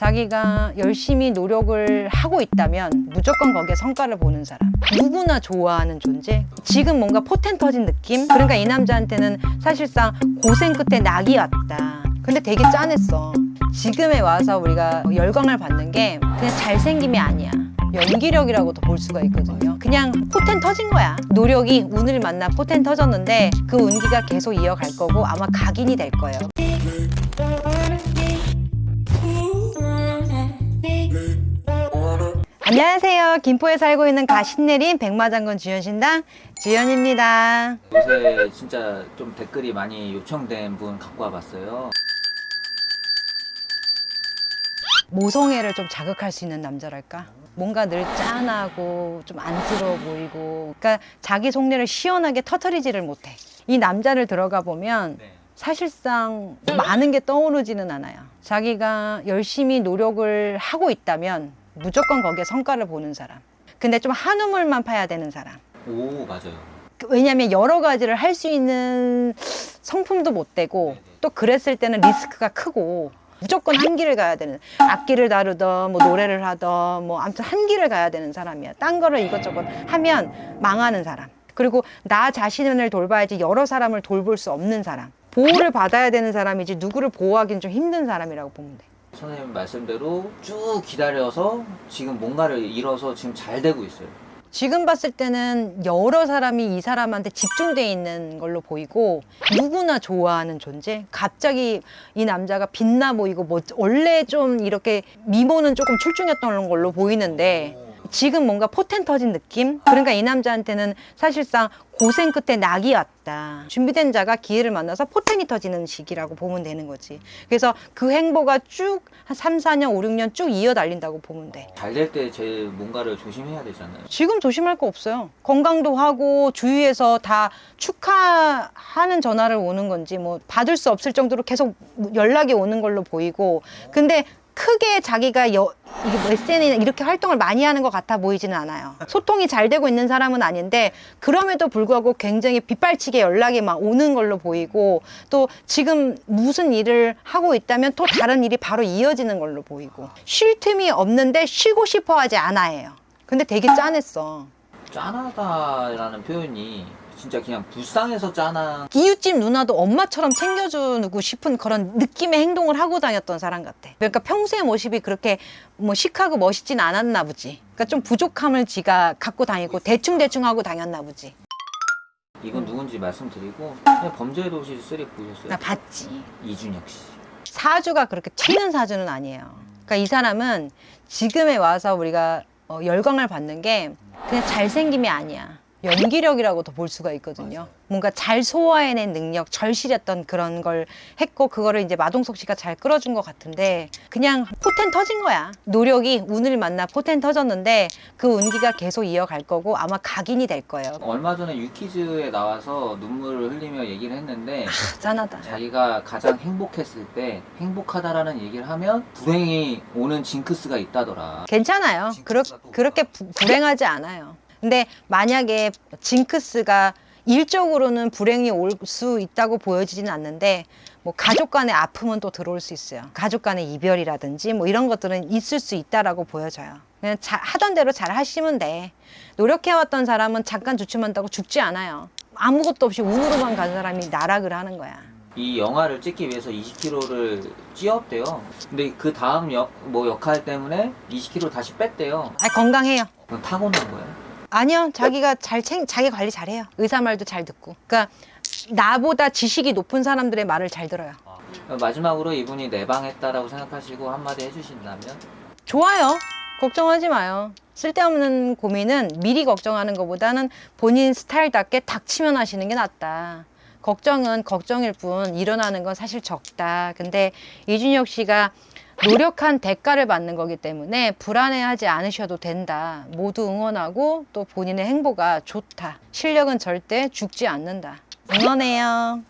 자기가 열심히 노력을 하고 있다면 무조건 거기에 성과를 보는 사람. 누구나 좋아하는 존재. 지금 뭔가 포텐 터진 느낌? 그러니까 이 남자한테는 사실상 고생 끝에 낙이 왔다. 근데 되게 짠했어. 지금에 와서 우리가 열광을 받는 게 그냥 잘생김이 아니야. 연기력이라고도 볼 수가 있거든요. 그냥 포텐 터진 거야. 노력이 운을 만나 포텐 터졌는데 그 운기가 계속 이어갈 거고 아마 각인이 될 거예요. 안녕하세요. 김포에 살고 있는 가신내린 백마장군 주연신당 주연입니다. 요새 진짜 좀 댓글이 많이 요청된 분 갖고 와봤어요. 모성애를 좀 자극할 수 있는 남자랄까? 뭔가 늘 짠하고 좀 안쓰러워 보이고 그러니까 자기 속내를 시원하게 터트리지를 못해. 이 남자를 들어가 보면 네. 사실상 많은 게 떠오르지는 않아요. 자기가 열심히 노력을 하고 있다면 무조건 거기에 성과를 보는 사람. 근데 좀 한우물만 파야 되는 사람. 오 맞아요. 그 왜냐하면 여러 가지를 할 수 있는 성품도 못 되고 또 그랬을 때는 리스크가 크고 무조건 한 길을 가야 되는 악기를 다루던 뭐 노래를 하던 뭐 아무튼 한 길을 가야 되는 사람이야. 딴 거를 이것저것 하면 망하는 사람. 그리고 나 자신을 돌봐야지 여러 사람을 돌볼 수 없는 사람. 보호를 받아야 되는 사람이지 누구를 보호하기는 좀 힘든 사람이라고 보면 돼. 선생님 말씀대로 쭉 기다려서 지금 뭔가를 이뤄서 지금 잘 되고 있어요. 지금 봤을 때는 여러 사람이 이 사람한테 집중돼 있는 걸로 보이고 누구나 좋아하는 존재. 갑자기 이 남자가 빛나 보이고 뭐 원래 좀 이렇게 미모는 조금 출중했던 걸로 보이는데 지금 뭔가 포텐 터진 느낌? 그러니까 이 남자한테는 사실상 고생 끝에 낙이 왔다. 준비된 자가 기회를 만나서 포텐이 터지는 시기라고 보면 되는 거지. 그래서 그 행보가 쭉 한 3, 4년, 5, 6년 쭉 이어 달린다고 보면 돼. 잘 될 때제 뭔가를 조심해야 되잖아요. 지금 조심할 거 없어요. 건강도 하고 주위에서 다 축하하는 전화를 오는 건지 뭐 받을 수 없을 정도로 계속 연락이 오는 걸로 보이고 근데 크게 자기가 여, 이게 뭐 SNS나 이렇게 활동을 많이 하는 것 같아 보이지는 않아요. 소통이 잘 되고 있는 사람은 아닌데 그럼에도 불구하고 굉장히 빗발치게 연락이 막 오는 걸로 보이고 또 지금 무슨 일을 하고 있다면 또 다른 일이 바로 이어지는 걸로 보이고 쉴 틈이 없는데 쉬고 싶어 하지 않아요. 근데 되게 짠했어. 짠하다라는 표현이 진짜 그냥 불쌍해서 짠한 이웃집 누나도 엄마처럼 챙겨주고 싶은 그런 느낌의 행동을 하고 다녔던 사람 같아. 그러니까 평소의 모습이 그렇게 뭐 시크하고 멋있진 않았나 보지. 그러니까 좀 부족함을 지가 갖고 다니고 대충대충 하고 다녔나 보지. 이건 누군지 말씀드리고 그냥 범죄의 도시 3 보셨어요? 나 봤지. 이준혁 씨. 사주가 그렇게 튀는 사주는 아니에요. 그러니까 이 사람은 지금에 와서 우리가 어, 열광을 받는 게 그냥 잘생김이 아니야. 연기력이라고도 볼 수가 있거든요. 뭔가 잘 소화해낸 능력, 절실했던 그런 걸 했고 그거를 이제 마동석 씨가 잘 끌어준 것 같은데 그냥 포텐 터진 거야. 노력이 운을 만나 포텐 터졌는데 그 운기가 계속 이어갈 거고 아마 각인이 될 거예요. 얼마 전에 유키즈에 나와서 눈물을 흘리며 얘기를 했는데 아, 짠하다. 자기가 가장 행복했을 때 행복하다라는 얘기를 하면 불행이 오는 징크스가 있다더라. 괜찮아요. 그렇, 그렇게 부- 불행하지 않아요. 근데 만약에 징크스가 일적으로는 불행이 올 수 있다고 보여지지는 않는데 뭐 가족 간의 아픔은 또 들어올 수 있어요. 가족 간의 이별이라든지 뭐 이런 것들은 있을 수 있다라고 보여져요. 그냥 자, 하던 대로 잘 하시면 돼. 노력해왔던 사람은 잠깐 주춤한다고 죽지 않아요. 아무것도 없이 운으로만 간 사람이 나락을 하는 거야. 이 영화를 찍기 위해서 20kg를 찌었대요. 근데 그 다음 역, 뭐 역할 때문에 20kg 다시 뺐대요. 아 건강해요. 그건 타고난 거예요. 아니요, 자기가 잘 챙, 자기 관리 잘해요. 의사 말도 잘 듣고. 그러니까 나보다 지식이 높은 사람들의 말을 잘 들어요. 마지막으로 이분이 내방했다라고 생각하시고 한마디 해주신다면? 좋아요. 걱정하지 마요. 쓸데없는 고민은 미리 걱정하는 것보다는 본인 스타일답게 닥치면 하시는 게 낫다. 걱정은 걱정일 뿐 일어나는 건 사실 적다. 근데 이준혁 씨가 노력한 대가를 받는 거기 때문에 불안해하지 않으셔도 된다. 모두 응원하고 또 본인의 행보가 좋다. 실력은 절대 죽지 않는다. 응원해요.